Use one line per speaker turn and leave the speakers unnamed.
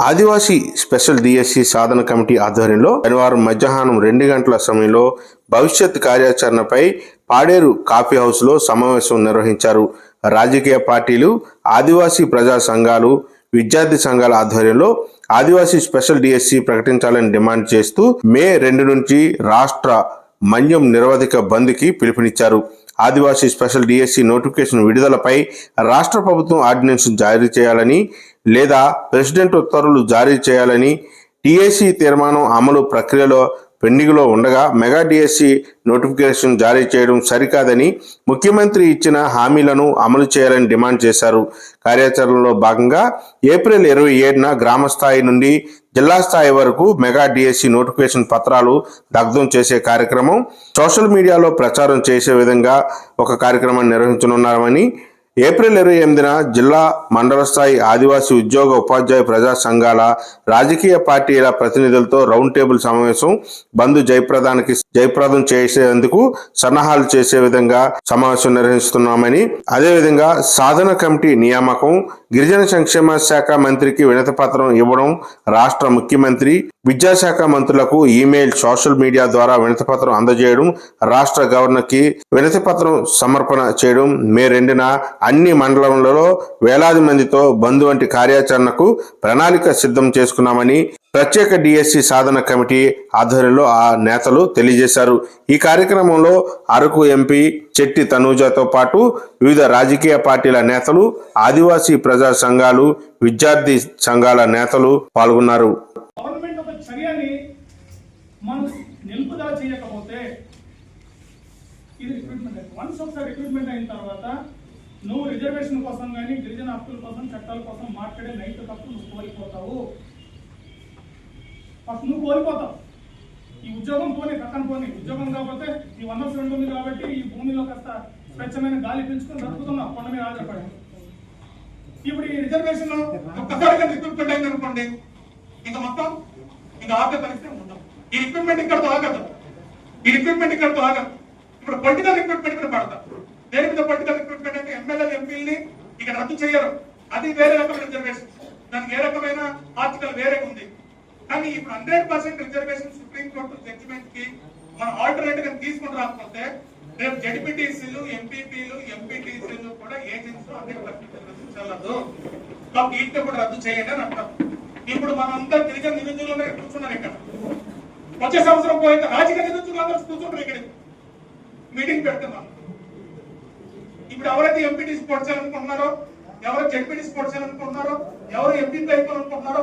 ఆదివాసీ special DSC సాధన committee ఆధ్వర్యంలో శనివారం మధ్యాహ్నం రెండు గంటల సమయంలో భవిష్యత్ కార్యాచరణపై పాడేరు కాఫీ హౌస్లో సమావేశం నిర్వహించారు. రాజకీయ పార్టీలు ఆదివాసీ ప్రజా సంఘాలు విద్యార్థి సంఘాల ఆధ్వర్యంలో ఆదివాసీ స్పెషల్ డిఎస్సి ప్రకటించాలని డిమాండ్ చేస్తూ మే రెండు నుంచి రాష్ట్ర మన్యం నిరవధిక బంద్కి పిలుపునిచ్చారు. ఆదివాసీ స్పెషల్ డిఎస్సి నోటిఫికేషన్ విడుదలపై రాష్ట్ర ప్రభుత్వం ఆర్డినెన్స్ జారీ చేయాలని లేదా ప్రెసిడెంట్ ఉత్తర్వులు జారీ చేయాలని టిఎస్సి తీర్మానం అమలు ప్రక్రియలో పెండింగ్లో ఉండగా మెగా డిఎస్సి నోటిఫికేషన్ జారీ చేయడం సరికాదని ముఖ్యమంత్రి ఇచ్చిన హామీలను అమలు చేయాలని డిమాండ్ చేశారు. కార్యాచరణలో భాగంగా ఏప్రిల్ ఇరవై ఏడున గ్రామ స్థాయి నుండి జిల్లా స్థాయి వరకు మెగా డిఎస్సి నోటిఫికేషన్ పత్రాలు దగ్ధం చేసే కార్యక్రమం సోషల్ మీడియాలో ప్రచారం చేసే విధంగా ఒక కార్యక్రమాన్ని నిర్వహించనున్నామని ఏప్రిల్ ఇరవై ఎనిమిదిన జిల్లా మండల స్థాయి ఆదివాసీ ఉద్యోగ ఉపాధ్యాయ ప్రజా సంఘాల రాజకీయ పార్టీల ప్రతినిధులతో రౌండ్ టేబుల్ సమావేశం బంద్ జయప్రదానికి జయప్రదం చేసేందుకు సన్నాహాలు చేసే విధంగా సమావేశం నిర్వహిస్తున్నామని అదేవిధంగా సాధన కమిటీ నియామకం గిరిజన సంక్షేమ శాఖ మంత్రికి వినతి పత్రం ఇవ్వడం రాష్ట్ర ముఖ్యమంత్రి విద్యాశాఖ మంత్రులకు ఈమెయిల్ సోషల్ మీడియా ద్వారా వినతి పత్రం అందజేయడం రాష్ట్ర గవర్నర్కి వినతి పత్రం సమర్పణ చేయడం మే రెండున అన్ని మండలంలో వేలాది మందితో బంద్ వంటి కార్యాచరణకు ప్రణాళిక సిద్ధం చేసుకున్నామని ప్రత్యేక డిఎస్సి సాధన కమిటీ ఆధ్వర్యంలో ఆ నేతలు తెలియజేశారు. ఈ కార్యక్రమంలో అరకు ఎంపీ చెట్టి తనూజతో పాటు వివిధ రాజకీయ పార్టీల నేతలు ఆదివాసీ ప్రజా సంఘాలు విద్యార్థి సంఘాల నేతలు పాల్గొన్నారు.
నిలుపుదల చేయకపోతే ఇది రిక్రూట్మెంట్ వన్స్ ఒకసారి రిక్రూట్మెంట్ అయిన తర్వాత నువ్వు రిజర్వేషన్ కోసం కానీ గిరిజన హక్కుల కోసం చట్టాల కోసం మాట్లాడే నైట్ హక్కు నువ్వు కోల్పోతావు. ఫస్ట్ నువ్వు కోల్పోతావు. ఈ ఉద్యోగం పోనీ పక్కన పోనీ. ఉద్యోగం కాకపోతే ఈ వన్ ఆఫ్ రెండు ఉంది కాబట్టి ఈ భూమిలో కాస్త స్వచ్ఛమైన గాలి పీల్చుకొని బ్రతుకుతున్నావు కొండ మీద ఆధారపడి. ఇప్పుడు ఈ రిజర్వేషన్
ఒక్కసారిగా రిక్రూట్మెంట్ అయింది అనుకోండి. ఇంకా మొత్తం ఇంకా ఆపే పరిస్థితి ఉంటాం ఈ రిక్రూట్మెంట్ ఇక్కడతో ఆగదు. ఈ రిక్రూట్మెంట్ ఇక్కడతో ఆగదు. ఇప్పుడు పొలిటికల్ రిక్రూట్మెంట్ ఇక్కడ పడతాం. దేని మీద పట్టుదల రిక్రూట్మెంట్ అంటే ఎమ్మెల్యే ఎంపీల్ని ఇక రద్దు చేయరు. అది వేరే రకమైన రిజర్వేషన్ దానికి ఏ రకమైన ఆర్టికల్ వేరే ఉంది. కానీ ఇప్పుడు hundred percent reservation supreme court జడ్జిమెంట్కి మనం ఆల్టర్నేటివ్గా తీసుకుని రాకపోతే రేపు జడ్పీటీసీలు ఎంపీపీలు ఎంపీటీసీలు కూడా ఏజెన్సీలు హండ్రెడ్ పర్సెంట్ రిజర్వేషన్ చెల్లదు. కాబట్టి వీటిని కూడా రద్దు చేయండి అని అంటాం. ఇప్పుడు మనం అంతా గిరిజన నిరుద్యోగులు కూర్చున్నారు ఇక్కడ. వచ్చే సంవత్సరం పోయిన రాజకీయ నిరుద్యోగులు అందరూ కూర్చుంటారు ఇక్కడ మీటింగ్ పెడుతున్నాం ఇప్పుడు ఎవరైతే ఎంపీటీ స్పోర్ట్స్ చేయాలనుకుంటున్నారో ఎవరు జడ్పీటీ స్పోర్ట్స్ చేయాలనుకుంటున్నారో ఎవరు ఎంపీ అయిపోవాలనుకుంటున్నారో